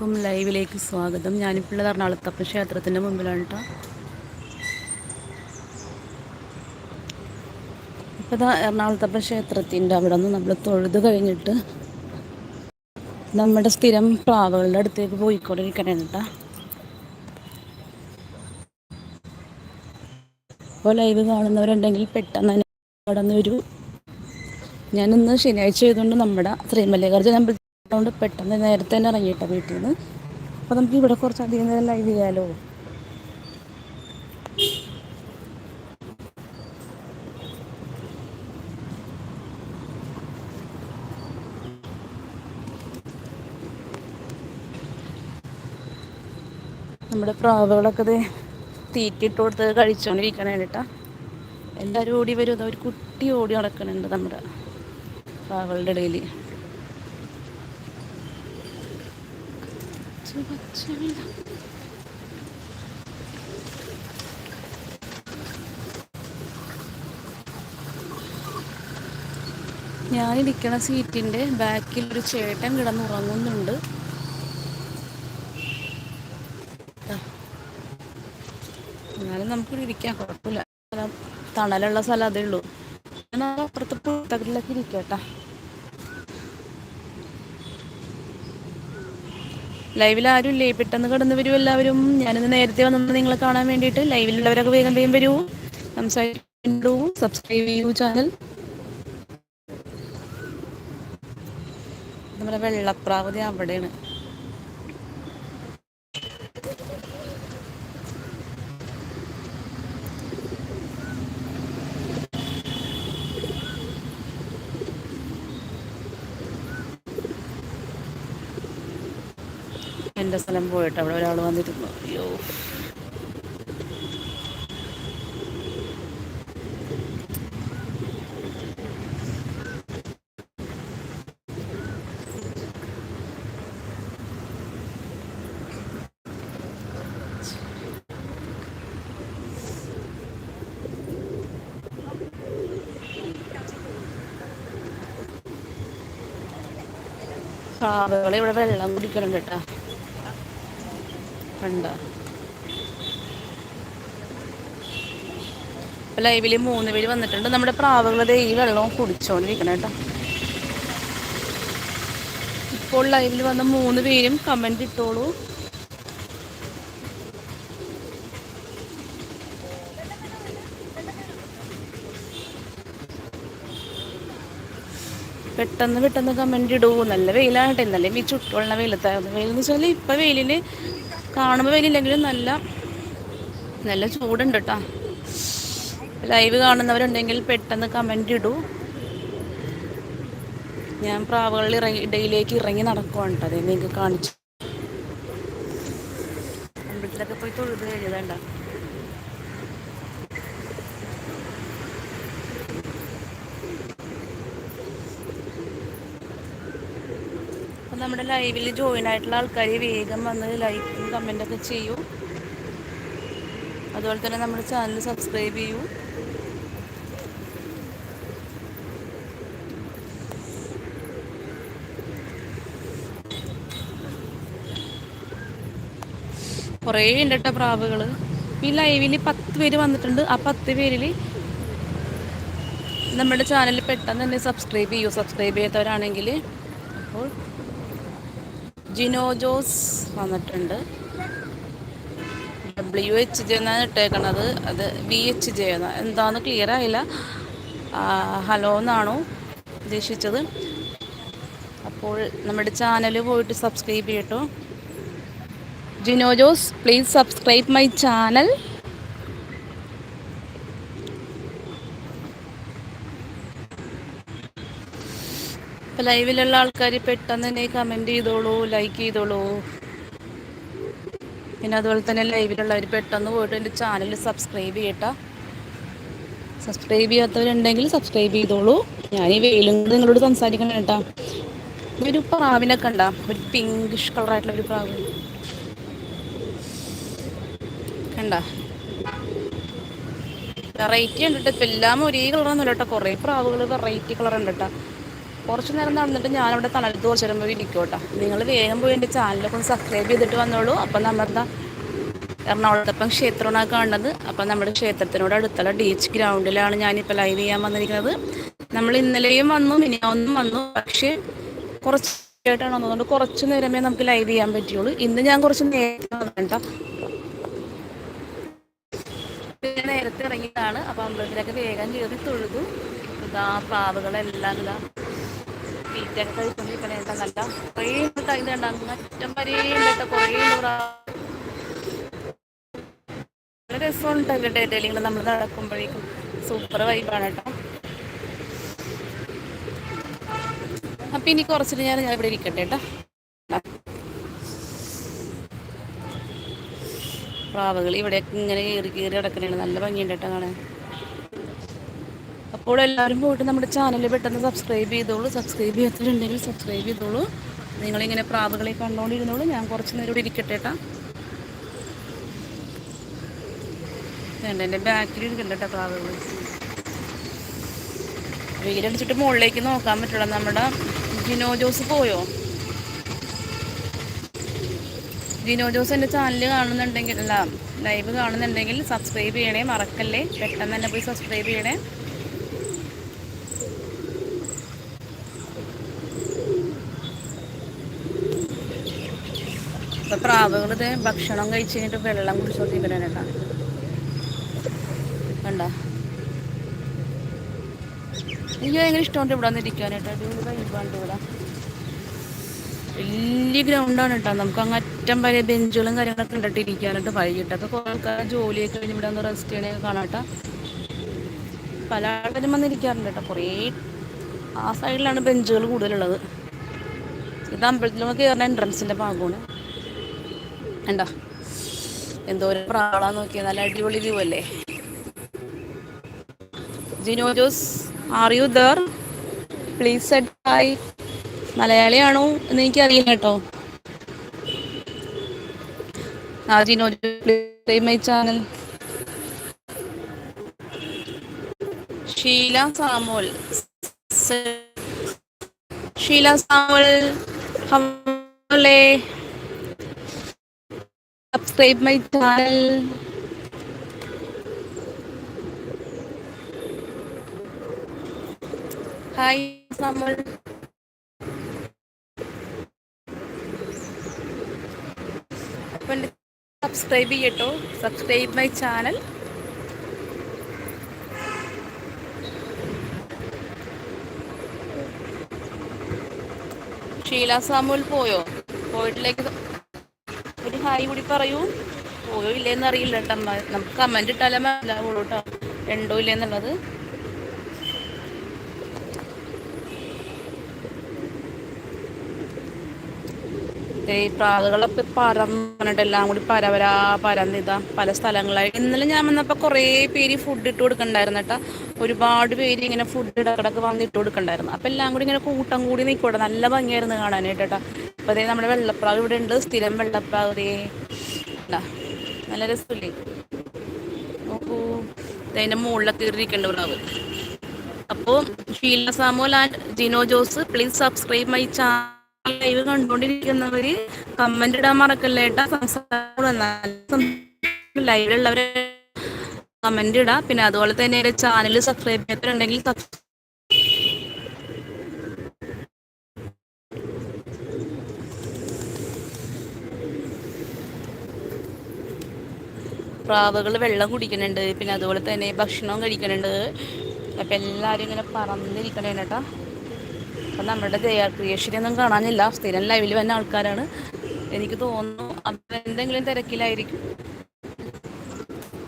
എല്ലാവർക്കും ലൈവിലേക്ക് സ്വാഗതം. ഞാനിപ്പോൾ ഉള്ളത് എറണാകുളത്തപ്പ ക്ഷേത്രത്തിന്റെ മുമ്പിലാണ് കേട്ടോ ഇപ്പോൾ ഇതാ ക്ഷേത്രത്തിന്റെ അവിടെ നിന്ന് നമ്മൾ തൊഴുത് കഴിഞ്ഞിട്ട് നമ്മുടെ സ്ഥിരം പ്ലാവുകളുടെ അടുത്തേക്ക് പോയിക്കൊണ്ടിരിക്കണേ കേട്ടോ അപ്പോൾ ലൈവ് കാണുന്നവരുണ്ടെങ്കിൽ പെട്ടെന്ന് തന്നെ നിന്ന് ഒരു ഞാനിന്ന് ശനിയാഴ്ച ആയതുകൊണ്ട് നമ്മുടെ ശ്രീമല്ലികാർജുന അമ്പലത്തിലുണ്ട് പെട്ടെന്ന് നേരത്തെ തന്നെ ഇറങ്ങിയിട്ട വീട്ടിൽ നിന്ന് അപ്പോൾ നമുക്ക് ഇവിടെ കുറച്ച് അധികം നേരം ലൈവ് ചെയ്യാലോ? നമ്മുടെ പ്രാവുകളൊക്കെ ഇത് തീറ്റിട്ട് കൊടുത്ത് കഴിച്ചുകൊണ്ടിരിക്കണേ കേട്ടാ. എല്ലാവരും ഓടി വരും. ഒരു കുട്ടി ഓടി നടക്കണുണ്ട് നമ്മുടെ പ്രാവുകളുടെ ഇടയിൽ ഞാനിരിക്കണ സീറ്റിന്റെ ബാക്കിൽ ഒരു ചേട്ടൻ കിടന്നുറങ്ങുന്നുണ്ട്. എന്നാലും നമുക്ക് ഇരിക്കാം. കുഴപ്പമില്ല. തണലുള്ള സ്ഥലം അതേ ഉള്ളൂ. ഞാൻ അപ്പുറത്ത് പുറത്തകലിലൊക്കെ ഇരിക്കട്ടാ ലൈവിൽ ആരും ഇല്ലേ? പെട്ടെന്ന് കടന്നു വരൂ എല്ലാവരും. ഞാനിന്ന് നേരത്തെ വന്നു നിങ്ങളെ കാണാൻ വേണ്ടിയിട്ട്. ലൈവിലുള്ളവരൊക്കെ വേഗം വേഗം വരൂ. സംസാരിക്കൂ. സബ്സ്ക്രൈബ് ചെയ്യൂ ചാനൽ നമ്മുടെ വെള്ളപ്രാവതി അവിടെയാണ്. എന്റെ സ്ഥലം പോയിട്ട് അവിടെ ഒരാൾ വന്നിരുന്നു. അയ്യോ. പ്രാവുകൾ ഇവിടെ വെള്ളം കുടിക്കണം കേട്ടാ. കണ്ട? ലൈവിൽ മൂന്ന് പേര് വന്നിട്ടുണ്ട്. നമ്മുടെ പ്രാവുകൾ ഈ വെള്ളവും കുടിച്ചോണ്ടിരിക്കണം കേട്ടോ. ഇപ്പോൾ ലൈവിൽ വന്ന മൂന്ന് പേരും കമന്റ് ഇട്ടോളൂ. പെട്ടെന്ന് പെട്ടെന്ന് കമന്റ് ഇടൂ. നല്ല വെയിലാണ് കേട്ടോ ഇന്നലെ ഈ ചുട്ടുവെള്ള വെയിലത്തായിരുന്നു. വെയിൽ എന്ന് വെച്ചാൽ ഇപ്പം കാണുമ്പോൾ വെയിലില്ലെങ്കിലും നല്ല നല്ല ചൂടുണ്ട് കേട്ടോ ലൈവ് കാണുന്നവരുണ്ടെങ്കിൽ പെട്ടെന്ന് കമന്റ് ഇടൂ. ഞാൻ പ്രാവുകളിൽ ഇറങ്ങി ഇടയിലേക്ക് ഇറങ്ങി നടക്കുവാണ് കേട്ടോ അതേ നിങ്ങൾക്ക് കാണിച്ചു അമ്പലത്തിലൊക്കെ പോയി തൊഴുത് കഴിഞ്ഞതണ്ട നമ്മുടെ ലൈവിൽ ജോയിൻ ആയിട്ടുള്ള ആൾക്കാർ വേഗം വന്ന് ലൈക്കും കമന്റൊക്കെ ചെയ്യൂ. അതുപോലെ തന്നെ നമ്മുടെ ചാനൽ സബ്സ്ക്രൈബ് ചെയ്യൂ. കുറേ ഉണ്ട് കേട്ടോ പ്രാവുകൾ ഈ ലൈവിൽ പത്ത് പേര് വന്നിട്ടുണ്ട്. ആ പത്ത് പേരിൽ നമ്മുടെ ചാനൽ പെട്ടെന്ന് തന്നെ സബ്സ്ക്രൈബ് ചെയ്യൂ. സബ്സ്ക്രൈബ് ചെയ്യാത്തവരാണെങ്കിൽ അപ്പോൾ ജിനോ ജോസ് വന്നിട്ടുണ്ട്. ഡബ്ല്യു എച്ച് ജെ എന്നാണ് ഇട്ടേക്കണത്. അത് വി എച്ച് ജെ എന്നാ. എന്താണെന്ന് ക്ലിയർ ആയില്ല. ഹലോ എന്നാണോ ഉദ്ദേശിച്ചത്. അപ്പോൾ നമ്മുടെ ചാനൽ പോയിട്ട് സബ്സ്ക്രൈബ് ചെയ്യട്ടോ. Jino Jose please subscribe my channel ലൈവിലുള്ള ആൾക്കാർ പെട്ടെന്ന് തന്നെ കമന്റ് ചെയ്തോളൂ ലൈക്ക് ചെയ്തോളൂ. പിന്നെ അതുപോലെ തന്നെ ലൈവിലുള്ളവർ പെട്ടെന്ന് പോയിട്ട് എന്റെ ചാനൽ സബ്സ്ക്രൈബ് ചെയ്യട്ട. സബ്സ്ക്രൈബ് ചെയ്യാത്തവരുണ്ടെങ്കിൽ സബ്സ്ക്രൈബ് ചെയ്തോളൂ. ഞാൻ ഈ വെയിലും നിങ്ങളോട് സംസാരിക്കണം കേട്ടോ. ഒരു പ്രാവിനെ കണ്ട. ഒരു പിങ്കിഷ് കളറായിട്ടുള്ള ഒരു പ്രാവ്. കണ്ട? വെറൈറ്റി ഉണ്ട് കേട്ടോ ഇപ്പം എല്ലാം ഒരേ കളറൊന്നുമില്ല കേട്ടോ. കുറേ പ്രാവുകൾ വെറൈറ്റി കളർ ഉണ്ട് കേട്ടോ കുറച്ച് നേരം നടന്നിട്ട് ഞാനവിടെ തണലത്ത് കുറച്ച് നേരം പോയി ഇരിക്കും കേട്ടോ. നിങ്ങൾ വേഗം പോയി എന്റെ ചാനലൊക്കെ ഒന്ന് സബ്സ്ക്രൈബ് ചെയ്തിട്ട് വന്നോളൂ. അപ്പം നമ്മളെന്താ എറണാകുളത്തപ്പം ക്ഷേത്രമാണ് കാണുന്നത്. അപ്പം നമ്മുടെ ക്ഷേത്രത്തിനോട് അടുത്തുള്ള ബീച്ച് ഗ്രൗണ്ടിലാണ് ഞാനിപ്പോൾ ലൈവ് ചെയ്യാൻ വന്നിരിക്കുന്നത്. നമ്മൾ ഇന്നലെയും വന്നു മിനിയാന്നും വന്നു. പക്ഷേ കുറച്ച് ആയിട്ടാണ് വന്നതുകൊണ്ട് കുറച്ച് നേരമേ നമുക്ക് ലൈവ് ചെയ്യാൻ പറ്റുള്ളൂ. ഇന്ന് ഞാൻ കുറച്ച് നേരത്തെ വന്നിട്ടാ നേരത്തെ ഇറങ്ങിയതാണ്. അപ്പം അമ്പലത്തിലൊക്കെ വേഗം കയറി തൊഴുതു. ഇതാ പാവകളെല്ലാം ഇതാ തീറ്റയൊക്കെ കഴിക്കൊണ്ടിരിക്കണേണ്ട നല്ല കുറേ കണ്ട അങ്ങറ്റം വരെയും കേട്ടോ കുറേ നല്ല രസമുണ്ട് ഡെയിലിങ്ങൾ നമ്മൾ നടക്കുമ്പോഴേക്കും സൂപ്പർ വൈബാണ് കേട്ടോ അപ്പം ഇനി കുറച്ചിട്ട് ഞാൻ ഞാൻ ഇവിടെ ഇരിക്കട്ടെ കേട്ടോ പ്രാവുകൾ ഇവിടെയൊക്കെ ഇങ്ങനെ കയറി കയറി കിടക്കണേണ് നല്ല ഭംഗിയുണ്ട് കേട്ടോ കാണാൻ. അപ്പോൾ എല്ലാവരും പോയിട്ട് നമ്മുടെ ചാനൽ പെട്ടെന്ന് സബ്സ്ക്രൈബ് ചെയ്തോളൂ. സബ്സ്ക്രൈബ് ചെയ്തിട്ടുണ്ടെങ്കിൽ സബ്സ്ക്രൈബ് ചെയ്തോളൂ. നിങ്ങളിങ്ങനെ പ്രാവുകളെ കണ്ടുകൊണ്ടിരുന്നോളൂ ഞാൻ കുറച്ച് നേരം ഇവിടെ ഇരിക്കട്ടെ കേട്ടാ വേണ്ട എന്റെ ബാക്കിൽ ഇരിക്കണ്ട പ്രാവുകൾ വെയിലടിച്ചിട്ട് മുകളിലേക്ക് നോക്കാൻ പറ്റില്ല. നമ്മുടെ ജിനോ ജോസ് പോയോ? ജിനോ ജോസ് എന്റെ ചാനൽ കാണുന്നുണ്ടെങ്കിൽ അല്ല ലൈവ് കാണുന്നുണ്ടെങ്കിൽ സബ്സ്ക്രൈബ് ചെയ്യണേ മറക്കല്ലേ? പെട്ടെന്ന് തന്നെ പോയി സബ്സ്ക്രൈബ് ചെയ്യണേ. പ്രാവുകൾ ഇത് ഭക്ഷണം കഴിച്ച് കഴിഞ്ഞിട്ട് വെള്ളം കുടിച്ചോണ്ടിരിക്കണേട്ടാ കണ്ട? എനിക്ക് ഭയങ്കര ഇഷ്ടമുണ്ട് ഇവിടെ വന്നിരിക്കാനായിട്ട് അടിപൊളി വൈബാണ്ട് ഇവിടെ. വലിയ ഗ്രൗണ്ടാണ് കേട്ടോ. നമുക്ക് അങ്ങ് അറ്റം വരെ ബെഞ്ചുകളും കാര്യങ്ങളൊക്കെ ഉണ്ടിട്ട് ഇരിക്കാനായിട്ട് വൈകിട്ടൊക്കെ കുറേ ആൾക്കാർ ജോലിയൊക്കെ കഴിഞ്ഞ് ഇവിടെ ഒന്ന് റെസ്റ്റ് ചെയ്യണൊക്കെ കാണാട്ടോ പല ആൾക്കാരും വന്നിരിക്കാറുണ്ട് കേട്ടോ. കുറേ ആ സൈഡിലാണ് ബെഞ്ചുകൾ കൂടുതലുള്ളത്. ഇത് അമ്പലത്തിലൊക്കെ കയറുന്ന എൻട്രൻസിന്റെ ഭാഗമാണ്. എന്താ? എന്തോ ഒരു പ്രാളാന്ന് നല്ല അടിപൊളി വ്യൂ അല്ലേ? Jino Jose are you there please hi മലയാളിയാണോ എന്ന് എനിക്ക് അറിയില്ല കേട്ടോ. ആ ജിനോ മൈ ചാനൽ ഷീല സാമോൽ ഷീല ഹവലേ subscribe my channel. hi samal. Subscribe ചെയ്യട്ടോ. Subscribe my channel Sheela Samuel പോയോ? പോയിട്ടിലേക്ക് ഹായ് കൂടി പറയൂ. പോയോ ഇല്ലേന്ന് അറിയില്ല കേട്ടോ. നമുക്ക് കമന്റ് ഇട്ടാലേ മനസ്സിലാവുള്ളൂ കേട്ടോ. ഉണ്ടോ ഇല്ലേന്നുള്ളത്? പ്രാവുകളൊക്കെ പറഞ്ഞിട്ട് എല്ലാം കൂടി പരവരാ പരന്നിതാ പല സ്ഥലങ്ങളായി. ഇന്നലെ ഞാൻ വന്നപ്പോൾ കുറേ പേര് ഫുഡ് ഇട്ട് കൊടുക്കണ്ടായിരുന്നു കേട്ടോ. ഒരുപാട് പേര് ഇങ്ങനെ ഫുഡ് ഇടക്കിടക്ക് വന്ന് ഇട്ട് കൊടുക്കണ്ടായിരുന്നു. അപ്പം എല്ലാം കൂടി ഇങ്ങനെ കൂട്ടം കൂടി നിൽക്കൂടെ നല്ല ഭംഗിയായിരുന്നു കാണാനായിട്ട് കേട്ടോ അപ്പോൾ അതേ നമ്മുടെ വെള്ളപ്രാവ് ഇവിടെ ഉണ്ട്. സ്ഥിരം വെള്ളപ്രാവ് ദേ നല്ല രസമില്ലേ? നോക്കൂ. അതിന്റെ മുകളിലൊക്കെ ഇരിക്കേണ്ട പ്രാവ് അപ്പോൾ Sheela Samuel and Jino Jose please subscribe my channel live കണ്ടുകൊണ്ടിരിക്കുന്നവര് comment ഇടാൻ മറക്കല്ല ഏട്ടാ? സംസാരം ലൈവിലുള്ളവരെ കമന്റ് ഇടാം. പിന്നെ അതുപോലെ തന്നെ ചാനൽ സബ്സ്ക്രൈബ് ചെയ്തിട്ടുണ്ടെങ്കിൽ പ്രാവുകൾ വെള്ളം കുടിക്കുന്നുണ്ട്. പിന്നെ അതുപോലെ തന്നെ ഭക്ഷണവും കഴിക്കുന്നുണ്ട്. അപ്പം എല്ലാവരും ഇങ്ങനെ പറന്നിരിക്കണേ കേട്ടോ. അപ്പം നമ്മുടെ ജയ ക്രിയേഷനൊന്നും കാണാനില്ല. സ്ഥിരം ലൈവിൽ വന്ന ആൾക്കാരാണ്. എനിക്ക് തോന്നുന്നു അപ്പം എന്തെങ്കിലും തിരക്കിലായിരിക്കും.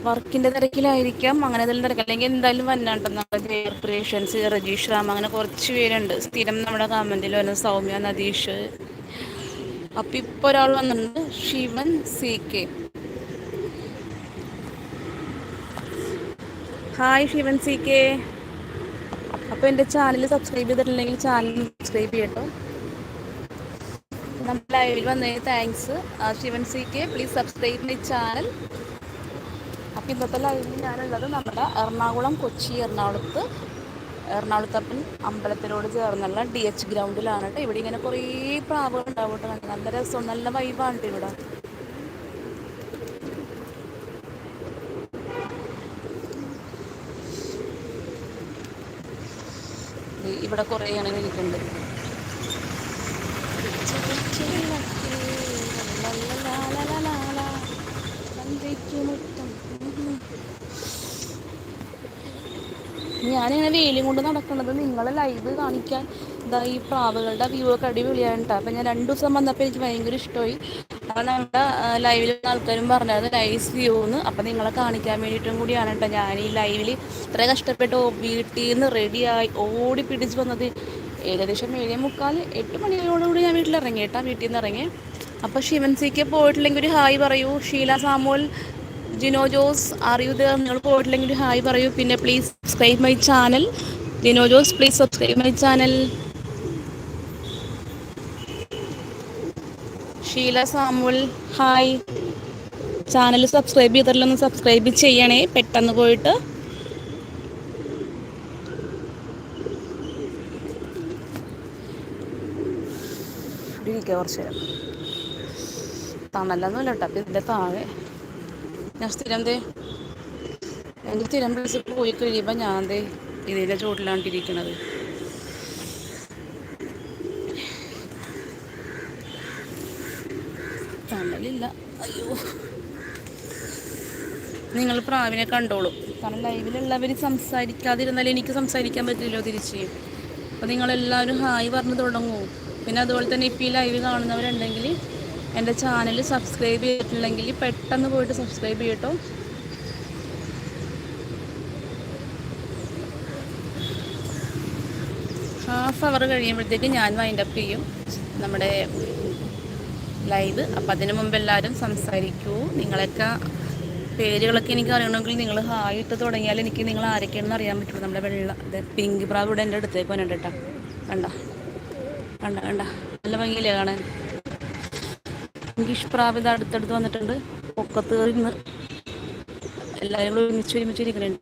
വർക്കിന്റെ തിരക്കിലായിരിക്കാം. അങ്ങനെ എന്തെങ്കിലും തിരക്ക്. അല്ലെങ്കിൽ എന്തായാലും വന്നാട്ടോ നമ്മുടെ ജയ ക്രിയേഷൻസ് രജീഷ് റാം അങ്ങനെ കുറച്ച് പേരുണ്ട്. സ്ഥിരം നമ്മുടെ കമന്റിൽ വരുന്ന സൗമ്യ നദീഷ് അപ്പം ഇപ്പോൾ ഒരാൾ വന്നിട്ടുണ്ട്. Shivan C K. Hi Shivan C K. അപ്പോൾ എന്റെ ചാനൽ സബ്സ്ക്രൈബ് ചെയ്തിട്ടില്ലെങ്കിൽ ചാനൽ സബ്സ്ക്രൈബ് ചെയ്യട്ടോ. നമ്മൾ ലൈവിൽ വന്നതിന് thanks Shivan C K please subscribe my channel അപ്പോൾ ഇന്നത്തെ ലൈവിൽ ഞാനുള്ളത് നമ്മുടെ എറണാകുളം കൊച്ചി എറണാകുളത്ത് എറണാകുളത്തപ്പൻ അമ്പലത്തിനോട് ചേർന്നുള്ള ഡി എച്ച് ഗ്രൗണ്ടിലാണ് കേട്ടോ ഇവിടെ ഇങ്ങനെ കുറേ പ്രാവുകൾ ഉണ്ടാവും കേട്ടോ നല്ല രസം നല്ല വൈബാണ് ഇവിടെ. ഇവിടെ കുറേ ഇങ്ങനെ നിൽക്കുന്നുണ്ട് ഞാനിങ്ങനെ വെയിലും കൊണ്ട് നടക്കുന്നത് നിങ്ങളെ ലൈവ് കാണിക്കാൻ. ഇതാ ഈ പ്രാവുകളുടെ വ്യൂ ഒക്കെ അടിപൊളിയാണ് കേട്ടോ അപ്പം ഞാൻ രണ്ട് ദിവസം വന്നപ്പോൾ എനിക്ക് ഭയങ്കര ഇഷ്ടമായി. അപ്പം നമ്മുടെ ലൈവിൽ ആൾക്കാരും പറഞ്ഞത് നൈസ് വ്യൂ എന്ന് അപ്പം നിങ്ങളെ കാണിക്കാൻ വേണ്ടിയിട്ടും കൂടിയാണ് കേട്ടോ ഞാൻ ഈ ലൈവിൽ ഇത്ര കഷ്ടപ്പെട്ട് വീട്ടിൽ നിന്ന് റെഡിയായി ഓടി പിടിച്ച് വന്നത്. ഏകദേശം ഏഴേ മുക്കാൽ എട്ട് മണിയോടുകൂടി ഞാൻ വീട്ടിൽ ഇറങ്ങി കേട്ടോ വീട്ടിൽ നിന്ന് ഇറങ്ങി. അപ്പോൾ ശിവൻ സിക്ക് പോയിട്ടില്ലെങ്കിൽ ഒരു ഹായ് പറയൂ. ഷീല സാമോൽ ജിനോ ജോസ് അറിയൂ നിങ്ങൾ പോയിട്ടില്ലെങ്കിൽ ഒരു ഹായ് പറയൂ. പിന്നെ please subscribe my channel Jino Jose please subscribe my channel Sheela Samuel hi. Channel subscribe ചെയ്തിട്ടില്ലൊന്ന് subscribe ചെയ്യണേ പെട്ടെന്ന് പോയിട്ട്. കുറച്ച് തണലൊന്നുമില്ല കേട്ടോ അപ്പം ഇതിന്റെ താഴെ. ഞാൻ സ്ഥിരം എന്റെ സ്ഥിരം പോയി കഴിയുമ്പോൾ ഞാൻ ദേ ഇതിന്റെ ചുവട്ടിലാണ് തണലില്ല അയ്യോ നിങ്ങൾ പ്രാവിനെ കണ്ടോളൂ. കാരണം ലൈവിലുള്ളവർ സംസാരിക്കാതിരുന്നാൽ എനിക്ക് സംസാരിക്കാൻ പറ്റില്ലല്ലോ തിരിച്ച്. അപ്പോൾ നിങ്ങളെല്ലാവരും ഹായ് പറഞ്ഞു തുടങ്ങൂ. പിന്നെ അതുപോലെ തന്നെ ഇപ്പോൾ ഈ ലൈവ് കാണുന്നവരുണ്ടെങ്കിൽ എന്റെ ചാനൽ സബ്സ്ക്രൈബ് ചെയ്തിട്ടില്ലെങ്കിൽ പെട്ടെന്ന് പോയിട്ട് സബ്സ്ക്രൈബ് ചെയ്യട്ടോ. ഹാഫ് അവർ കഴിയുമ്പോഴത്തേക്ക് ഞാൻ വൈൻഡപ്പ് ചെയ്യും നമ്മുടെ ലൈവ് അപ്പം അതിന് മുമ്പ് എല്ലാവരും സംസാരിക്കൂ. നിങ്ങളൊക്കെ പേരുകളൊക്കെ എനിക്ക് അറിയണമെങ്കിൽ നിങ്ങൾ ഹായ് ഇട്ട് തുടങ്ങിയാൽ എനിക്ക് നിങ്ങൾ ആരൊക്കെയാണെന്ന് അറിയാൻ പറ്റുള്ളൂ. നമ്മുടെ വെള്ള പിങ്ക് പ്രാവ് ഇവിടെ എന്റെ അടുത്തേക്ക് വന്നിട്ട് കേട്ടോ. കണ്ട കണ്ട കണ്ട. നല്ല ഭംഗിയില്ലേ കാണാൻ? ഇംഗ്ലീഷ് പ്രാവ് ഇത് അടുത്തടുത്ത് വന്നിട്ടുണ്ട്. പൊക്കത്ത് നിന്ന് എല്ലാവരും കൂടെ ഒരുമിച്ച് ഒരുമിച്ച് ഇരിക്കണുണ്ട്.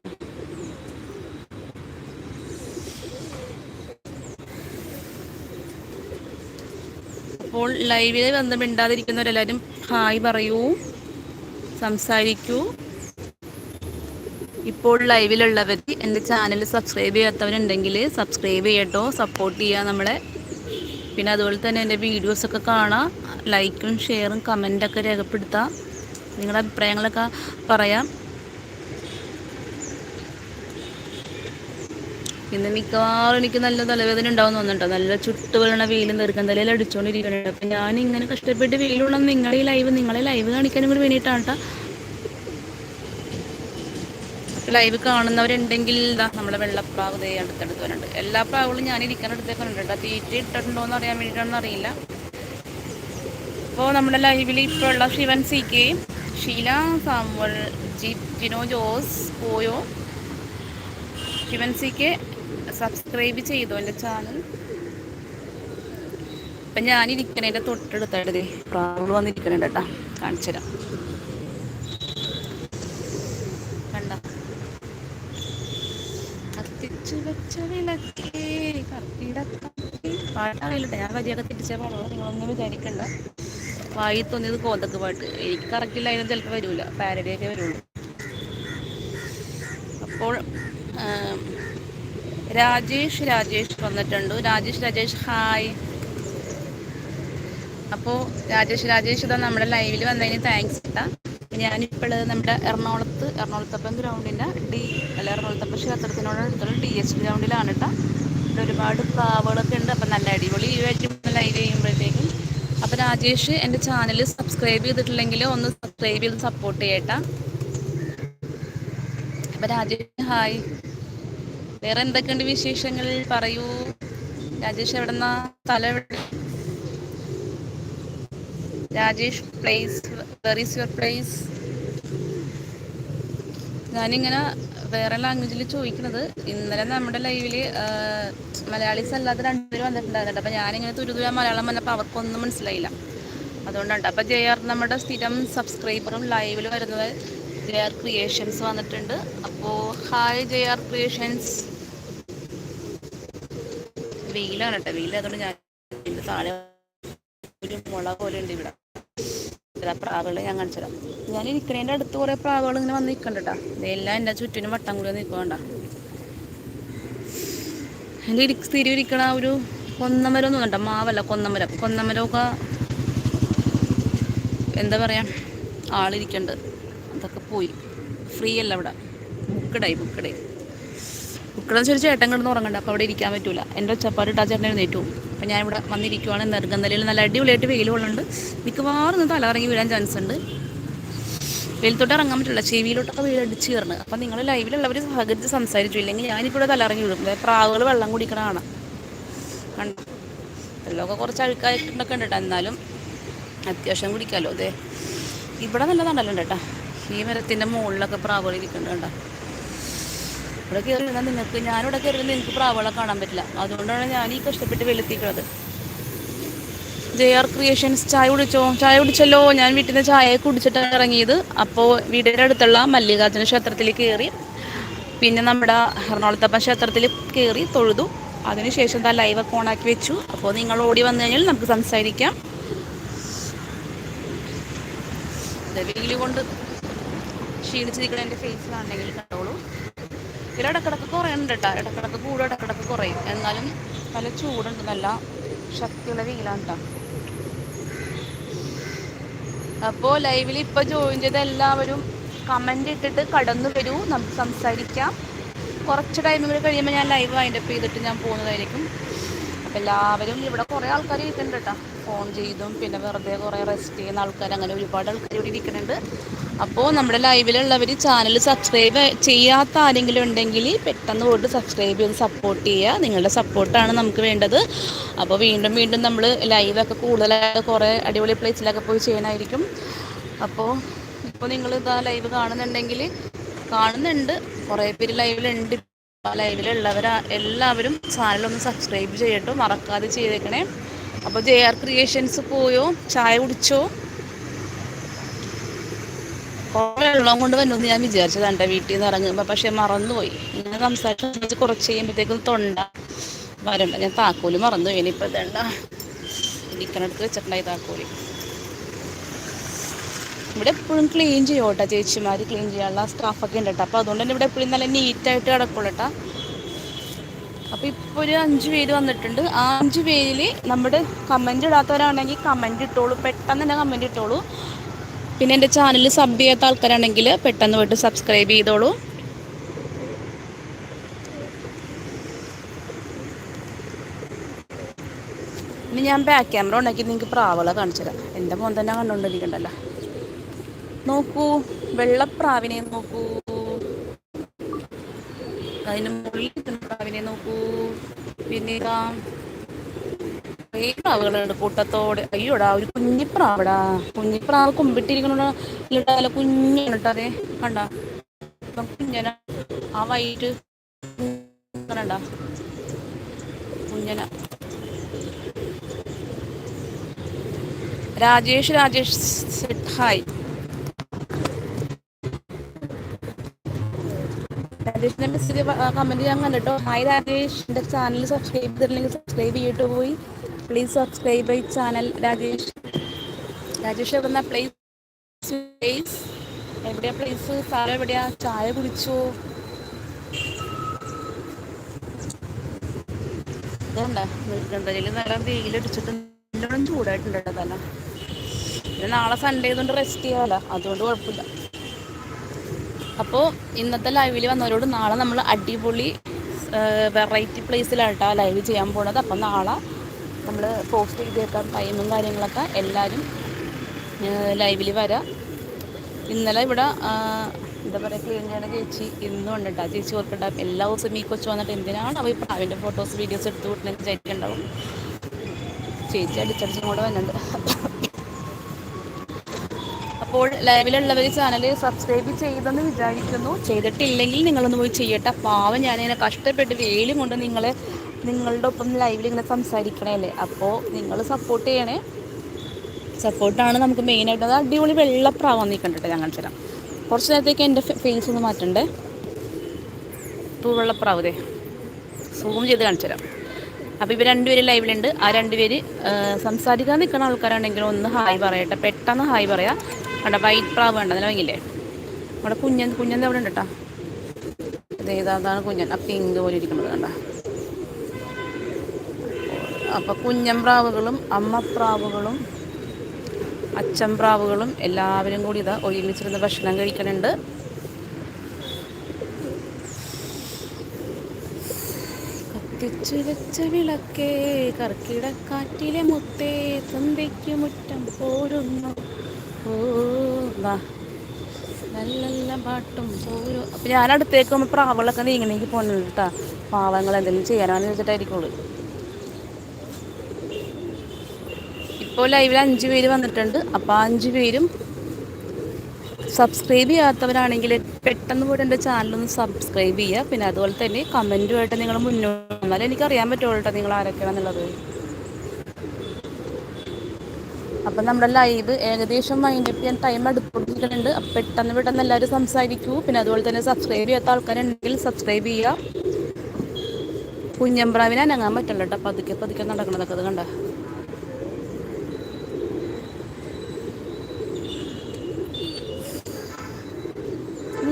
അപ്പോൾ ലൈവിൽ വന്ന് മിണ്ടാതിരിക്കുന്നവരെല്ലാവരും ഹായ് പറയൂ. സംസാരിക്കൂ. ഇപ്പോൾ ലൈവിലുള്ളവർ എന്റെ ചാനൽ സബ്സ്ക്രൈബ് ചെയ്യാത്തവരുണ്ടെങ്കിൽ സബ്സ്ക്രൈബ് ചെയ്യട്ടോ സപ്പോർട്ട് ചെയ്യുക നമ്മളെ. പിന്നെ അതുപോലെ തന്നെ എന്റെ വീഡിയോസൊക്കെ കാണാം. ലൈക്കും ഷെയറും കമന്റൊക്കെ രേഖപ്പെടുത്താം. നിങ്ങളുടെ അഭിപ്രായങ്ങളൊക്കെ പറയാം. ഇന്ന് മിക്കവാറും എനിക്ക് നല്ല തലവേദന ഉണ്ടാവും തോന്നുന്നുണ്ടോ. നല്ല ചുട്ട് വീണ വെയിലും തീർക്കാൻ തലയിൽ അടിച്ചുകൊണ്ടിരിക്കുന്നുണ്ട് അപ്പം ഞാൻ ഇങ്ങനെ കഷ്ടപ്പെട്ട് വെയിലുള്ള നിങ്ങളെ ഈ ലൈവ് നിങ്ങളെ ലൈവ് കാണിക്കാനും കൂടി വേണ്ടിയിട്ടാണ് ലൈവ് കാണുന്നവരുണ്ടെങ്കിൽ ഇതാ നമ്മളെ വെള്ളപ്രാവ് ദേ അടുത്തടുത്ത് വരുന്നുണ്ട് എല്ലാ പ്രാവുകളും ഞാൻ ഇരിക്കാൻ അടുത്തേക്ക് ഉണ്ട് തീറ്റ ഇട്ടിട്ടുണ്ടോ എന്ന് അറിയാൻ വേണ്ടിയിട്ടാണെന്ന് അറിയില്ല. അപ്പോൾ നമ്മുടെ ലൈവിൽ ഇപ്പോൾ ഉള്ള Shivan C K Sheela Samuel G Jino Jose പോയോ ശിവൻ സി കെ സബ്സ്ക്രൈബ് ചെയ്തു എന്റെ ചാനൽ. അപ്പം ഞാനിരിക്കണേന്റെ തൊട്ടടുത്തായിട്ട് പ്രാവുകൾ വന്നിരിക്കണേ കേട്ടോ. കാണിച്ചു തരാം. നിങ്ങളൊന്നും വിചാരിക്കണ്ട. വായി തോന്നിയത് കോതക്ക് പാട്ട്. എനിക്ക് കറക്റ്റില്ല അതിനും ചിലപ്പോൾ വരൂല. പാരഡിയൊക്കെ വരുള്ളൂ. അപ്പോൾ രാജേഷ് രാജേഷ് വന്നിട്ടുണ്ട്. രാജേഷ് രാജേഷ് ഹായ്. അപ്പോൾ രാജേഷ് രാജേഷ് ഇതാ നമ്മുടെ ലൈവിൽ വന്നതിന് താങ്ക്സ് ഇട്ടാ. ഞാനിപ്പോൾ നമ്മുടെ എറണാകുളത്ത് എറണാകുളത്തപ്പൻ ഗ്രൗണ്ടിന്റെ ഡി അല്ല എറണാകുളത്തപ്പൻ ക്ഷേത്രത്തിനോട് അടുത്തുള്ള ഡി എച്ച് ഗ്രൗണ്ടിലാണ് കേട്ടോ ഇവിടെ ഒരുപാട് പ്രാവുകളൊക്കെ ഉണ്ട്. അപ്പം നല്ല അടിപൊളി ആയിട്ട് ലൈവ് ചെയ്യുമ്പോഴത്തേക്കും. അപ്പോൾ രാജേഷ് എന്റെ ചാനൽ സബ്സ്ക്രൈബ് ചെയ്തിട്ടില്ലെങ്കിൽ ഒന്ന് സബ്സ്ക്രൈബ് ചെയ്ത് സപ്പോർട്ട് ചെയ്യട്ടാ. അപ്പം രാജേഷ് ഹായ് വേറെ എന്തൊക്കെയുണ്ട് വിശേഷങ്ങൾ? പറയൂ. രാജേഷ് എവിടെന്നാ? സ്ഥലം എവിടെ? Rajesh place where is your place ഞാനിങ്ങനെ വേറെ ലാംഗ്വേജിൽ ചോദിക്കുന്നത് ഇന്നലെ നമ്മുടെ ലൈവിൽ മലയാളീസ് അല്ലാതെ രണ്ടുപേരും വന്നിട്ടുണ്ടായിരുന്നുണ്ട് അപ്പം ഞാനിങ്ങനെ തുരുതുര മലയാളം വന്നപ്പോൾ അവർക്കൊന്നും മനസ്സിലായില്ല. അതുകൊണ്ടാണ് അപ്പം ജെ ആർ നമ്മുടെ സ്ഥിരം സബ്സ്ക്രൈബറും ലൈവിൽ വരുന്നത് ജെ ആർ ക്രിയേഷൻസ് വന്നിട്ടുണ്ട്. അപ്പോൾ ഹായ് ജെ ആർ ക്രിയേഷൻസ് വെയിലാണ് കേട്ടോ. വെയിലായതുകൊണ്ട് ഞാൻ താഴെ ഒരു മുള പോലെ ഉണ്ട് ഇവിടെ. ഇതാ പ്രാവുകളെ ഞാൻ കാണിച്ചുതരാം. ഞാൻ ഇരിക്കണേന്റെ അടുത്ത് കുറെ പ്രാവുകൾ ഇങ്ങനെ വന്ന് നിൽക്കണ്ടട്ടാ ഇതെല്ലാം എന്റെ ചുറ്റിനും വട്ടം കൂടി നിൽക്കണ്ട എന്റെ ഇരി സ്ഥിരം ഇരിക്കണ ഒരു കൊന്നമരം ഒന്നും കണ്ട. മാവല്ല കൊന്നമരം. കൊന്നമരമൊക്കെ എന്താ പറയാ ആളിരിക്കണ്ട്. അതൊക്കെ പോയി. ഫ്രീ അല്ല അവിടെ ബുക്കഡായി ബുക്കഡായി ബുക്കടെന്ന് വെച്ചാൽ ചേട്ടൻ കിടന്ന് ഉറങ്ങണ്ട അപ്പോൾ അവിടെ ഇരിക്കാൻ പറ്റൂല. എന്റെ ഒച്ചപ്പാട് ഇട്ടാ ചേട്ടൻ എഴുന്നേറ്റു. അപ്പം ഞാൻ ഇവിടെ വന്നിരിക്കുവാണ്. നെറുകന്തലയിൽ നല്ല അടിപൊളിയായിട്ട് വെയിൽ കൊള്ളുന്നുണ്ട്. മിക്കവാറും തല ഇറങ്ങി വീഴാൻ ചാൻസ് ഉണ്ട്. വെയിലത്തോട്ട് ഇറങ്ങാൻ പറ്റില്ല ചെവിയിലോട്ടൊക്കെ വീടടിച്ച് കയറുന്നു അപ്പം നിങ്ങൾ ലൈവിലുള്ളവർ സഹകരിച്ച് സംസാരിച്ചു. ഇല്ലെങ്കിൽ ഞാനിപ്പോൾ തലറങ്ങി വിടും പ്രാവുകൾ വെള്ളം കുടിക്കണ കാണാം. വെള്ളമൊക്കെ കുറച്ച് അഴുക്കായിട്ടൊക്കെ ഉണ്ട് എന്നാലും അത്യാവശ്യം കുടിക്കാമല്ലോ അതെ ഇവിടെ നല്ല തണലുണ്ട് കേട്ടോ ഈ മരത്തിന്റെ മുകളിലൊക്കെ പ്രാവുകൾ ഇരിക്കുന്നുണ്ട് കേട്ടോ ഇവിടെ കയറി നിങ്ങൾക്ക് ഞാനിവിടെ കയറി നിങ്ങൾക്ക് പ്രാവുകളെ കാണാൻ പറ്റില്ല. അതുകൊണ്ടാണ് ഞാൻ ഈ കഷ്ടപ്പെട്ട് വെളുത്തിക്കുന്നത് ജെ ആർ ക്രിയേഷൻസ് ചായ കുടിച്ചോ? ചായ കുടിച്ചല്ലോ. ഞാൻ വീട്ടിൽ നിന്ന് ചായ കുടിച്ചിട്ടാണ് ഇറങ്ങിയത്. അപ്പോൾ വീടിന്റെ അടുത്തുള്ള മല്ലികാർജുന ക്ഷേത്രത്തിൽ കയറി പിന്നെ നമ്മുടെ എറണാകുളത്തപ്പൻ ക്ഷേത്രത്തിൽ കയറി തൊഴുതു. അതിനുശേഷം താ ലൈവൊക്കെ ഓണാക്കി വെച്ചു. അപ്പോൾ നിങ്ങൾ ഓടി വന്നു കഴിഞ്ഞാൽ നമുക്ക് സംസാരിക്കാം. വെയിൽ കൊണ്ട് ക്ഷീണിച്ചിരിക്കണ എന്റെ ഫേസിലാണെങ്കിൽ കണ്ടോളൂ. ഇതിൽ ഇടക്കിടക്ക് കുറയുന്നുണ്ട് കേട്ടോ ഇടക്കിടക്ക് കൂടും ഇടക്കിടക്ക് കുറയും. എന്നാലും നല്ല ചൂടുണ്ട് നല്ല ശക്തിയുള്ള വെയിലാണ് കേട്ടോ അപ്പോൾ ലൈവിൽ ഇപ്പോൾ ജോയിൻ ചെയ്ത എല്ലാവരും കമന്റ് ഇട്ടിട്ട് കടന്നു വരൂ. നമുക്ക് സംസാരിക്കാം. കുറച്ച് ടൈം കൂടി കഴിയുമ്പോൾ ഞാൻ ലൈവ് വൈൻഡപ്പ് ചെയ്തിട്ട് ഞാൻ പോകുന്നതായിരിക്കും. അപ്പോൾ എല്ലാവരും ഇവിടെ കുറേ ആൾക്കാർ ഇരിക്കുന്നുണ്ട് കേട്ടോ ഫോൺ ചെയ്തും പിന്നെ വെറുതെ കുറേ റെസ്റ്റ് ചെയ്യുന്ന ആൾക്കാർ അങ്ങനെ ഒരുപാട് ആൾക്കാർ ഇവിടെ ഇരിക്കുന്നുണ്ട്. അപ്പോൾ നമ്മുടെ ലൈവിലുള്ളവർ ചാനൽ സബ്സ്ക്രൈബ് ചെയ്യാത്ത ആരെങ്കിലും ഉണ്ടെങ്കിൽ പെട്ടെന്ന് പോയിട്ട് സബ്സ്ക്രൈബ് ചെയ്ത് സപ്പോർട്ട് ചെയ്യുക. നിങ്ങളുടെ സപ്പോർട്ടാണ് നമുക്ക് വേണ്ടത്. അപ്പോൾ വീണ്ടും വീണ്ടും നമ്മൾ ലൈവൊക്കെ കൂടുതലായിട്ട് കുറേ അടിപൊളി പ്ലേസിലൊക്കെ പോയി ചെയ്യാനായിരിക്കും അപ്പോൾ ഇപ്പോൾ നിങ്ങൾ ഇതാ ലൈവ് കാണുന്നുണ്ടെങ്കിൽ കാണുന്നുണ്ട്. കുറേ പേര് ലൈവിലുണ്ട് ലൈവിലുള്ളവർ എല്ലാവരും ചാനലൊന്ന് സബ്സ്ക്രൈബ് ചെയ്യട്ടോ. മറക്കാതെ ചെയ്തേക്കണേ. അപ്പോൾ ജെ ആർ ക്രിയേഷൻസ് പോയോ? ചായ കുടിച്ചോ? വെള്ളം കൊണ്ട് വരുമെന്ന് ഞാൻ വിചാരിച്ചതാണ് എന്റെ വീട്ടിൽ നിന്ന് ഇറങ്ങുമ്പോൾ പക്ഷെ മറന്നുപോയി. ഇങ്ങനെ സംസാരിച്ച് കുറച്ച് കഴിയുമ്പോഴത്തേക്കും തൊണ്ട വരണ്ട. ഞാൻ താക്കോൽ മറന്നു ഇനിയിപ്പോൾ ഇതണ്ട. ഇരിക്കണടുത്ത് വെച്ചിട്ടുണ്ടായി താക്കോൽ. ഇവിടെ എപ്പോഴും ക്ലീൻ ചെയ്യും കേട്ടോ ചേച്ചിമാർ ക്ലീൻ ചെയ്യാനുള്ള സ്റ്റാഫൊക്കെ ഉണ്ട് കേട്ടോ അപ്പോൾ അതുകൊണ്ട് തന്നെ ഇവിടെ എപ്പോഴും നല്ല നീറ്റായിട്ട് കിടക്കുള്ളൂ കേട്ടോ ഇപ്പോൾ ഒരു അഞ്ച് പേര് വന്നിട്ടുണ്ട്. ആ അഞ്ച് പേരിൽ നമ്മുടെ കമന്റ് ഇടാത്തവരാണെങ്കിൽ കമന്റ് ഇട്ടോളൂ. പെട്ടെന്ന് തന്നെ കമന്റ് ഇട്ടോളൂ. പിന്നെ എന്റെ ചാനൽ സബ് ചെയ്യാത്ത ആൾക്കാരാണെങ്കിൽ പെട്ടെന്ന് പോയിട്ട് സബ്സ്ക്രൈബ് ചെയ്തോളൂ. ഇനി ഞാൻ ബാക്ക് ക്യാമറ ഉണ്ടാക്കി നിങ്ങൾക്ക് പ്രാവുകളെ കാണിച്ചു തരാം. എന്റെ മോൻ തന്നെ കണ്ടുകൊണ്ടിരിക്കണ്ടല്ലോ നോക്കൂ വെള്ളപ്രാവിനെ നോക്കൂ. അതിന് മുകളിൽ പ്രാവിനെ നോക്കൂ. പിന്നെ കുറേ പ്രാവുകളുണ്ട് കൂട്ടത്തോടെ. അയ്യോടാ ഒരു കുഞ്ഞിപ്രാവടാ കുഞ്ഞിപ്രാവ് കുമ്പിട്ടിരിക്കണ ഇല്ലട്ടാ കുഞ്ഞാണ് കണ്ട. കുഞ്ഞന ആ വൈറ്റ് കണ്ട? കുഞ്ഞന. രാജേഷ് രാജേഷ് ഹായ്. രാജേഷിന്റെ മെസ്സേജ് കമന്റ് ചെയ്യാൻ കണ്ടിട്ടോ? ഹായ് രാജേഷ് എന്റെ ചാനൽ സബ്സ്ക്രൈബ് ചെയ്തിട്ടില്ലെങ്കിൽ സബ്സ്ക്രൈബ് ചെയ്തിട്ട് പോയി. Please subscribe I channel Rajesh Rajesh എവിടുന്ന പ്ലേസ് പ്ലേസ് എവിടെയാ പ്ലേസ് സാറ് എവിടെയാ? ചായ കുടിച്ചോ? ഇതുണ്ട? നല്ല വെയിലടിച്ചിട്ട് നല്ലോണം ചൂടായിട്ടുണ്ട് നാളെ സൺഡേ കൊണ്ട് റെസ്റ്റ് ചെയ്യാമല്ലോ അതുകൊണ്ട് കുഴപ്പമില്ല. അപ്പോൾ ഇന്നത്തെ ലൈവിൽ വന്നവരോട് നാളെ നമ്മൾ അടിപൊളി വെറൈറ്റി പ്ലേസിലാണ് കേട്ടോ ലൈവ് ചെയ്യാൻ പോണത്. അപ്പം നാളെ നമ്മൾ പോസ്റ്റ് ചെയ്തേക്കാം ടൈമും കാര്യങ്ങളൊക്കെ എല്ലാവരും ലൈവിൽ വരാം. ഇന്നലെ ഇവിടെ എന്താ പറയുക ക്ലീൻ ചെയ്യണ ചേച്ചി. ഇന്നും ഉണ്ട് കേട്ടോ ചേച്ചി ഓർക്കണ്ട എല്ലാ ദിവസവും ഈ കൊച്ചു വന്നിട്ട് എന്തിനാണ് അവ ഈ പ്രാവിന്റെ ഫോട്ടോസ് വീഡിയോസ് എടുത്ത് ചേച്ചി ഉണ്ടാവും ചേച്ചി അടിച്ചടിച്ചും കൂടെ വന്നിട്ടുണ്ട്. അപ്പോൾ ലൈവിലുള്ളവർ ചാനൽ സബ്സ്ക്രൈബ് ചെയ്തെന്ന് വിചാരിക്കുന്നു. ചെയ്തിട്ടില്ലെങ്കിൽ നിങ്ങളൊന്ന് പോയി ചെയ്യട്ടെ. പാവം ഞാനിങ്ങനെ കഷ്ടപ്പെട്ട് വെയിലും കൊണ്ട് നിങ്ങൾ നിങ്ങളുടെ ഒപ്പം ലൈവിൽ ഇങ്ങനെ സംസാരിക്കണേല്ലേ? അപ്പോൾ നിങ്ങൾ സപ്പോർട്ട് ചെയ്യണേ. സപ്പോർട്ടാണ് നമുക്ക് മെയിനായിട്ട് അത് അടിപൊളി വെള്ളപ്രാവം നിൽക്കണ്ടട്ടെ ഞങ്ങൾ തരാം. കുറച്ച് നേരത്തേക്ക് എന്റെ ഫേസ് ഒന്ന് മാറ്റണ്ടേ? ഇപ്പോൾ വെള്ളപ്രാവതേ ദേ. സൂം ചെയ്ത് കാണിച്ചു തരാം. അപ്പോൾ ഇവർ രണ്ടുപേര് ലൈവിലുണ്ട്. ആ രണ്ടുപേര് സംസാരിക്കാൻ നിൽക്കുന്ന ആൾക്കാരാണെങ്കിലും ഒന്ന് ഹായ് പറയട്ടെ. പെട്ടെന്ന് ഹായ് പറയാ. കണ്ട വൈറ്റ് പ്രാവ് വേണ്ട നല്ല വാങ്ങില്ലേ നമ്മുടെ കുഞ്ഞൻ കുഞ്ഞൻ എവിടെ ഉണ്ട് കേട്ടോ അതേതാ അതാണ് കുഞ്ഞൻ. ആ പിങ്ക് പോലെ ഇരിക്കുന്നത് കണ്ട. അപ്പോൾ കുഞ്ഞൻ പ്രാവുകളും അമ്മ പ്രാവുകളും അച്ഛൻ പ്രാവുകളും എല്ലാവരും കൂടി ഇതാ ഒരുമിച്ചിരുന്ന് ഭക്ഷണം കഴിക്കുന്നുണ്ട് കത്തിച്ചു വെച്ച വിളക്കേ കർക്കിടക്കാറ്റിലെ മുത്തേ തുമ്പയ്ക്ക് മുറ്റം പോരുന്നു. വാ നല്ല പാട്ടും. ഓരോ അപ്പം ഞാൻ അടുത്തേക്ക് പോകുമ്പോൾ പ്രാവുകളൊക്കെ നീങ്ങണേക്ക് പോകുന്നത് കേട്ടാ പാവങ്ങൾ എന്തെങ്കിലും ചെയ്യാനാന്ന് ചോദിച്ചിട്ടായിരിക്കുള്ളൂ ഇപ്പോൾ ലൈവിൽ അഞ്ച് പേര് വന്നിട്ടുണ്ട്. അപ്പോൾ അഞ്ച് പേരും സബ്സ്ക്രൈബ് ചെയ്യാത്തവരാണെങ്കിൽ പെട്ടെന്ന് പോയിട്ട് എന്റെ ചാനലൊന്ന് സബ്സ്ക്രൈബ് ചെയ്യുക പിന്നെ അതുപോലെ തന്നെ കമന്റുമായിട്ട് നിങ്ങൾ മുന്നോട്ട് വന്നാൽ എനിക്കറിയാൻ പറ്റുള്ളൂ കേട്ടോ നിങ്ങൾ ആരൊക്കെയാണെന്നുള്ളത് അപ്പം നമ്മുടെ ലൈവ് ഏകദേശം വൈൻഡപ്പ് ചെയ്യാൻ ടൈം അടുപ്പിക്കുന്നുണ്ട് അപ്പം പെട്ടെന്ന് പെട്ടെന്ന് എല്ലാവരും സംസാരിക്കൂ. പിന്നെ അതുപോലെ തന്നെ സബ്സ്ക്രൈബ് ചെയ്യാത്ത ആൾക്കാരുണ്ടെങ്കിൽ സബ്സ്ക്രൈബ് ചെയ്യുക കുഞ്ഞമ്പ്രാവിനെ അനങ്ങാൻ പറ്റില്ല കേട്ടോ പതുക്കെ പതുക്കെ നടക്കണതൊക്കെ അത് കണ്ട?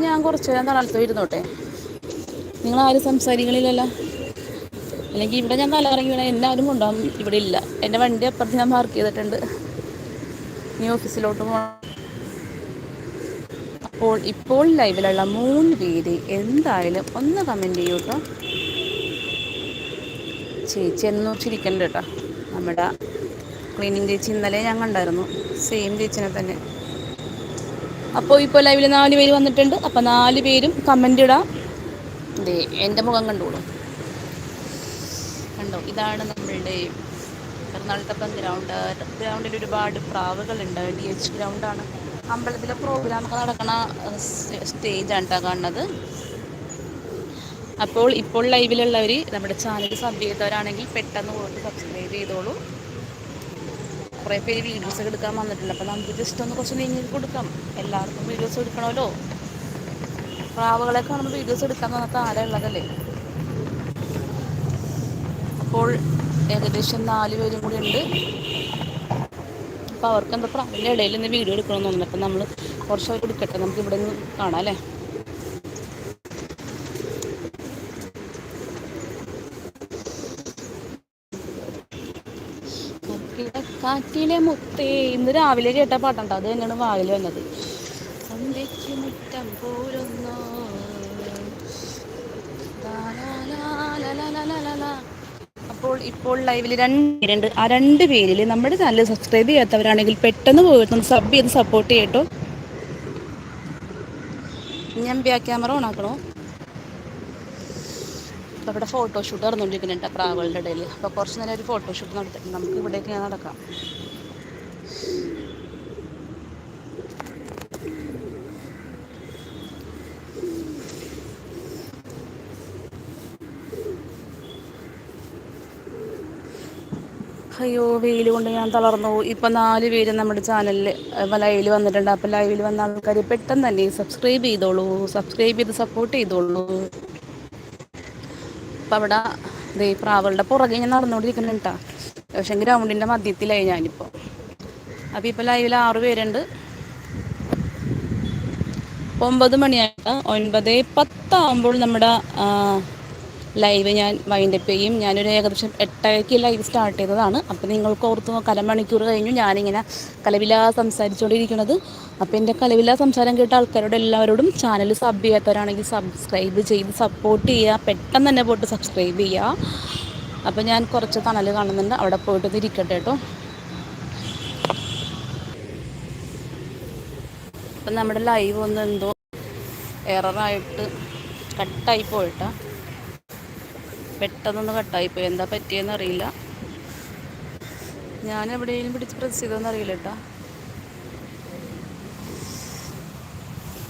ഞാൻ കുറച്ച് നേരം തളർത്തു ഇരുന്നോട്ടെ. നിങ്ങൾ ആരും സംസാരിക്കണില്ലല്ലോ. അല്ലെങ്കിൽ ഇവിടെ ഞാൻ തലകറങ്ങി വീണ എല്ലാവരും കൊണ്ടുപോകാൻ ഇവിടെ ഇല്ല. എന്റെ വണ്ടി അപ്പുറത്ത് ഞാൻ പാർക്ക് ചെയ്തിട്ടുണ്ട്. ഇനി ഓഫീസിലോട്ട് പോകണം അപ്പോൾ ഇപ്പോൾ ലൈവിലുള്ള മൂന്ന് പേര് എന്തായാലും ഒന്ന് കമന്റ് ചെയ്യൂ കേട്ടോ ചേച്ചി എന്നോ ചിരിക്കണ്ട കേട്ടോ. നമ്മുടെ ക്ലീനിങ് ചേച്ചി ഇന്നലെ ഞാൻ കണ്ടായിരുന്നു. സെയിം ചേച്ചിനെ തന്നെ. അപ്പോൾ ഇപ്പോൾ ലൈവിൽ നാല് പേര് വന്നിട്ടുണ്ട്. അപ്പോൾ നാല് പേരും കമന്റ് ഇടാം. ദേ എന്റെ മുഖം കണ്ടോളൂ കണ്ടോ? ഇതാണ് നമ്മളുടെ എറണാകുളത്തപ്പം ഗ്രൗണ്ട് ഗ്രൗണ്ടിൽ ഒരുപാട് പ്രാവുകളുണ്ട്. ഡി എച്ച് ഗ്രൗണ്ടാണ്. അമ്പലത്തിലെ പ്രോഗ്രാമൊക്കെ നടക്കുന്ന സ്റ്റേജാണ് കേട്ടോ കാണുന്നത്. അപ്പോൾ ഇപ്പോൾ ലൈവിലുള്ളവർ നമ്മുടെ ചാനൽ സബ് ചെയ്തവരാണെങ്കിൽ പെട്ടെന്ന് പോയിട്ട് സബ്സ്ക്രൈബ് ചെയ്തോളൂ. കുറേ പേര് വീഡിയോസ് എടുക്കാൻ വന്നിട്ടുണ്ട്. അപ്പോൾ നമുക്ക് ജസ്റ്റ് ഒന്ന് കുറച്ച് നീങ്ങി കൊടുക്കാം. എല്ലാവർക്കും വീഡിയോസ് എടുക്കണമല്ലോ. പ്രാവുകളെ കാണുമ്പോൾ വീഡിയോസ് എടുക്കാൻ വന്നിട്ട് ആരാ ഉള്ളതല്ലേ? അപ്പോൾ ഏകദേശം നാല് പേരും കൂടി ഉണ്ട്. അപ്പോൾ അവർക്ക് എന്താ പ്രാവിന്റെ ഇടയിൽ നിന്ന് വീഡിയോ എടുക്കണം തോന്നുന്നു. അപ്പം നമ്മൾ കുറച്ച് അവർ എടുക്കട്ടെ. നമുക്ക് ഇവിടെ നിന്ന് കാണാം അല്ലേ? കാറ്റിലെ മുത്തേ ഇന്ന് രാവിലെ കേട്ട പാട്ടുണ്ട് അത് തന്നെയാണ് വായിൽ വന്നത്. മുറ്റം പോരുന്നോ അപ്പോൾ ഇപ്പോൾ ലൈവിൽ രണ്ട് പേരുണ്ട്. ആ രണ്ട് പേരിൽ നമ്മുടെ ചാനൽ സബ്സ്ക്രൈബ് ചെയ്യാത്തവരാണെങ്കിൽ പെട്ടെന്ന് പോയിട്ട് സബ് ചെയ്ത് സപ്പോർട്ട് ചെയ്യട്ടോ. ഞാൻ ബാക്ക് ക്യാമറ ഓൺ ആക്കണോ? അപ്പോൾ ഇവിടെ ഫോട്ടോഷൂട്ട് നടന്നുകൊണ്ടിരിക്കുന്നുണ്ട് പ്രാവുകളുടെ ഇടയിൽ അപ്പോൾ കുറച്ച് നേരം ഒരു ഫോട്ടോഷൂട്ട് നടത്തി. നമുക്ക് ഇവിടേക്ക് ഞാൻ നടക്കാം. അയ്യോ വെയിൽ കൊണ്ട് ഞാൻ തളർന്നു. ഇപ്പം നാല് പേര് നമ്മുടെ ചാനലിൽ ലൈവിൽ വന്നിട്ടുണ്ട്. അപ്പോൾ ലൈവിൽ വന്ന ആൾക്കാർ പെട്ടെന്ന് തന്നെ സബ്സ്ക്രൈബ് ചെയ്തോളൂ. സബ്സ്ക്രൈബ് ചെയ്ത് സപ്പോർട്ട് ചെയ്തോളൂ. അപ്പം അവിടെ ദേ പ്രാവുകളുടെ പുറകെ ഞാൻ നടന്നുകൊണ്ടിരിക്കുന്നുണ്ട് കേട്ടോ. പക്ഷേ ഗ്രൗണ്ടിന്റെ മധ്യത്തിലായി ഞാനിപ്പോൾ അപ്പോൾ ഇപ്പോൾ ലൈവിൽ ആറ് പേരുണ്ട്. ഒമ്പത് മണിയായിട്ട് ഒൻപത് പത്താകുമ്പോൾ നമ്മുടെ ലൈവ് ഞാൻ വൈൻഡപ്പ് ചെയ്യും. ഞാനൊരു ഏകദേശം എട്ടരയ്ക്ക് ലൈവ് സ്റ്റാർട്ട് ചെയ്തതാണ്. അപ്പോൾ നിങ്ങൾക്ക് ഓർത്ത് നോക്കാം മണിക്കൂർ കഴിഞ്ഞു. ഞാനിങ്ങനെ കലവില സംസാരിച്ചുകൊണ്ടിരിക്കുന്നത് അപ്പോൾ എന്റെ കലവില സംസാരം കേട്ട ആൾക്കാരോട് എല്ലാവരോടും ചാനൽ സബ് ചെയ്യാത്തവരാണെങ്കിൽ സബ്സ്ക്രൈബ് ചെയ്ത് സപ്പോർട്ട് ചെയ്യുക. പെട്ടെന്ന് തന്നെ പോയിട്ട് സബ്സ്ക്രൈബ് ചെയ്യുക. അപ്പോൾ ഞാൻ കുറച്ച് തണൽ കാണുന്നുണ്ട്. അവിടെ പോയിട്ട് ഇരിക്കട്ടെ കേട്ടോ. അപ്പം നമ്മുടെ ലൈവ് ഒന്ന് എന്തോ എററായിട്ട് കട്ടായി പോയിട്ടാ. പെട്ടെന്നൊന്ന് കട്ടായിപ്പോയി. എന്താ പറ്റിയെന്ന് അറിയില്ല. ഞാൻ എവിടെയെങ്കിലും പിടിച്ച് പ്രസ് ചെയ്തോന്ന് അറിയില്ല കേട്ടോ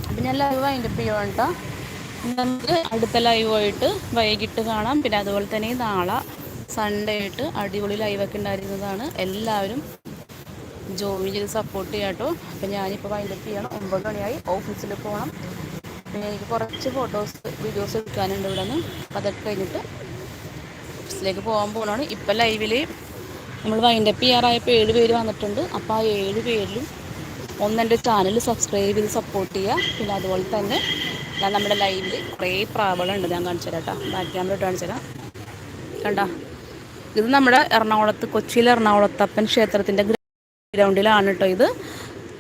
അപ്പം ഞാൻ ലൈവ് വൈൻഡപ്പ് ചെയ്യുവാണ് കേട്ടോ നമുക്ക് അടുത്ത ലൈവ് ആയിട്ട് വൈകിട്ട് കാണാം. പിന്നെ അതുപോലെ തന്നെ നാളെ സൺഡേ ആയിട്ട് അടിപൊളി ലൈവൊക്കെ ഉണ്ടായിരുന്നതാണ്. എല്ലാവരും ജോയിൻ ചെയ്ത് സപ്പോർട്ട് ചെയ്യാം കേട്ടോ അപ്പം ഞാനിപ്പോൾ വൈൻഡപ്പ് ചെയ്യണം. ഒമ്പത് മണിയായി. ഓഫീസിൽ പോകണം പിന്നെ എനിക്ക് കുറച്ച് ഫോട്ടോസ് വീഡിയോസ് എടുക്കാനുണ്ട് ഇവിടെ നിന്ന് അതൊക്കെ കഴിഞ്ഞിട്ട് ഓഫീസിലേക്ക് പോകാൻ പോകണമാണ് ഇപ്പം ലൈവിൽ നമ്മൾ വൈൻഡപ്പ് ചെയ്യാറായപ്പോൾ ഏഴ് പേര് വന്നിട്ടുണ്ട്. അപ്പോൾ ആ ഏഴ് പേരിലും ഒന്ന് എന്റെ ചാനൽ സബ്സ്ക്രൈബ് ചെയ്ത് സപ്പോർട്ട് ചെയ്യുക പിന്നെ അതുപോലെ തന്നെ ഞാൻ നമ്മുടെ ലൈവിൽ കുറേ പ്രാവളുണ്ട് ഞാൻ കാണിച്ചു തരാം കേട്ടോ ബാക്ക് ക്യാമറ കാണിച്ചു തരാം. കണ്ട? ഇത് നമ്മുടെ എറണാകുളത്ത് കൊച്ചിയിലെ എറണാകുളത്തപ്പൻ ക്ഷേത്രത്തിന്റെ ഗ്രൗണ്ടിലാണ് കേട്ടോ ഇത്.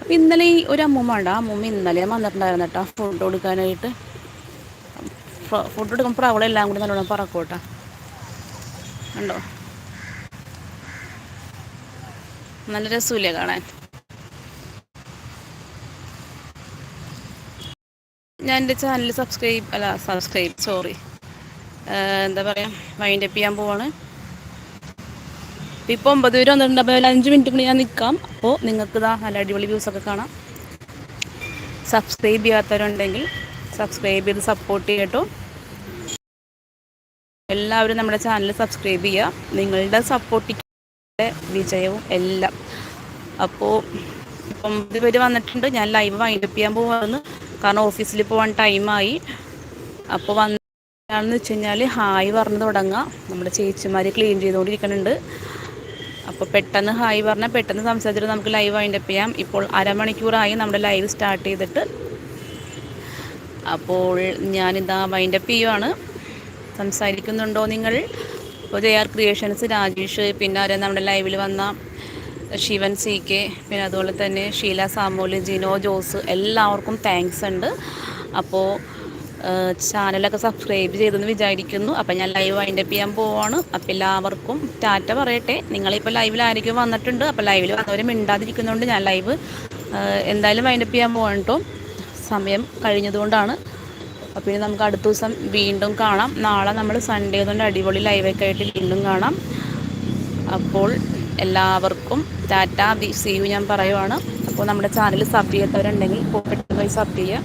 അപ്പം ഇന്നലെ ഈ ഒരു അമ്മൂമ്മ ഉണ്ട് ആ അമ്മൂമ്മ ഇന്നലെ വന്നിട്ടുണ്ടായിരുന്നു കേട്ടോ ഫുഡ് കൊടുക്കാനായിട്ട് ഫുഡ് എടുക്കുമ്പോൾ പ്രാവുകളെല്ലാം കൂടി നല്ലോണം പറക്കും കേട്ടോ കണ്ടോ? നല്ല രസമില്ലേ കാണാൻ. ഞാൻ എന്റെ ചാനൽ സബ്സ്ക്രൈബ് അല്ല സബ്സ്ക്രൈബ് സോറി എന്താ പറയുക വൈൻഡപ്പ് ചെയ്യാൻ പോവാണ്. ഇപ്പോൾ ഒമ്പത് പേര് വന്നിട്ടുണ്ട് അപ്പോൾ അഞ്ച് മിനിറ്റ് കൂടി ഞാൻ നിൽക്കാം. അപ്പോൾ നിങ്ങൾക്ക് ഇതാ നല്ല അടിപൊളി വ്യൂസൊക്കെ കാണാം. സബ്സ്ക്രൈബ് ചെയ്യാത്തവരുണ്ടെങ്കിൽ സബ്സ്ക്രൈബ് ചെയ്ത് സപ്പോർട്ട് ചെയ്യട്ടോ. എല്ലാവരും നമ്മുടെ ചാനൽ സബ്സ്ക്രൈബ് ചെയ്യുക. നിങ്ങളുടെ സപ്പോർട്ടിന്റെ വിജയവും എല്ലാം. അപ്പോൾ ഒമ്പത് പേര് വന്നിട്ടുണ്ട്. ഞാൻ ലൈവ് വൈൻഡപ്പ് ചെയ്യാൻ പോകുമെന്ന് കാരണം ഓഫീസിൽ പോകാൻ ടൈമായി അപ്പോൾ വന്നാണെന്ന് വെച്ച് കഴിഞ്ഞാൽ ഹായ് പറഞ്ഞ് തുടങ്ങാം. നമ്മുടെ ചേച്ചിമാർ ക്ലീൻ ചെയ്തുകൊണ്ടിരിക്കുന്നുണ്ട്. അപ്പോൾ പെട്ടെന്ന് ഹായ് പറഞ്ഞാൽ പെട്ടെന്ന് സംസാരിച്ചിട്ട് നമുക്ക് ലൈവ് വൈൻഡപ്പ് ചെയ്യാം. ഇപ്പോൾ അരമണിക്കൂറായി നമ്മുടെ ലൈവ് സ്റ്റാർട്ട് ചെയ്തിട്ട്. അപ്പോൾ ഞാനിതാ വൈൻഡപ്പ് ചെയ്യുവാണ്. സംസാരിക്കുന്നുണ്ടോ നിങ്ങൾ? ജെ ആർ ക്രിയേഷൻസ് രാജേഷ് പിന്നെ ആരെ നമ്മുടെ ലൈവിൽ വന്ന ശിവൻ സി കെ പിന്നെ അതുപോലെ തന്നെ ഷീല സാമൂൽ ജിനോ ജോസ് എല്ലാവർക്കും താങ്ക്സ് ഉണ്ട്. അപ്പോൾ ചാനലൊക്കെ സബ്സ്ക്രൈബ് ചെയ്തെന്ന് വിചാരിക്കുന്നു. അപ്പോൾ ഞാൻ ലൈവ് വൈൻഡപ്പ് ചെയ്യാൻ പോവാണ്. അപ്പോൾ എല്ലാവർക്കും ടാറ്റ പറയട്ടെ. നിങ്ങളിപ്പോൾ ലൈവിൽ ആയിരിക്കും വന്നിട്ടുണ്ട്. അപ്പോൾ ലൈവിൽ വന്നവർ മിണ്ടാതിരിക്കുന്നതുകൊണ്ട് ഞാൻ ലൈവ് എന്തായാലും വൈൻഡപ്പ് ചെയ്യാൻ പോകണം സമയം കഴിഞ്ഞതുകൊണ്ടാണ്. അപ്പോൾ ഇനി നമുക്ക് അടുത്ത ദിവസം വീണ്ടും കാണാം. നാളെ നമ്മൾ സൺഡേ അതുകൊണ്ട് അടിപൊളി ലൈവൊക്കെ ആയിട്ട് വീണ്ടും കാണാം. അപ്പോൾ എല്ലാവർക്കും ടാറ്റ സി യു ഞാൻ പറയുവാണ്. അപ്പോൾ നമ്മുടെ ചാനൽ സബ് ചെയ്യാത്തവരുണ്ടെങ്കിൽ പോയി സബ് ചെയ്യുക.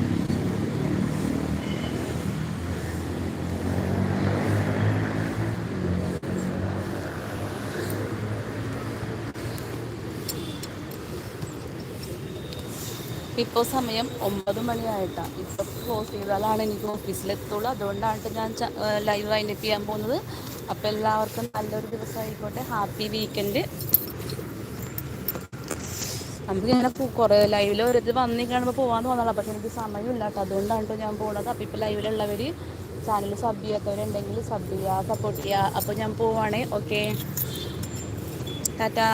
ഇപ്പോൾ സമയം ഒമ്പത് മണിയായിട്ടാണ് ഇപ്പോൾ ക്ലോസ് ചെയ്താലാണ് എനിക്ക് ഓഫീസിലെത്തുള്ളൂ അതുകൊണ്ടാണ് ഞാൻ ലൈവ് വൈൻഡപ്പ് ചെയ്യാൻ പോകുന്നത്. അപ്പോൾ എല്ലാവർക്കും നല്ലൊരു ദിവസമായിക്കോട്ടെ. ഹാപ്പി വീക്കെൻഡ് നമുക്ക് ഇങ്ങനെ കുറേ ലൈവിൽ ഒരു ഇത് വന്നി കാണുമ്പോൾ പോകാൻ തോന്നണം പക്ഷെ എനിക്ക് സമയമില്ല കേട്ടോ അതുകൊണ്ടാണ് ഞാൻ പോകുന്നത് അപ്പോൾ ഇപ്പോൾ ലൈവിലുള്ളവർ ചാനൽ സബ് ചെയ്യാത്തവരുണ്ടെങ്കിൽ സബ് ചെയ്യുക സപ്പോർട്ട് ചെയ്യുക അപ്പോൾ ഞാൻ പോവാണേ. ഓക്കെ ടാറ്റാ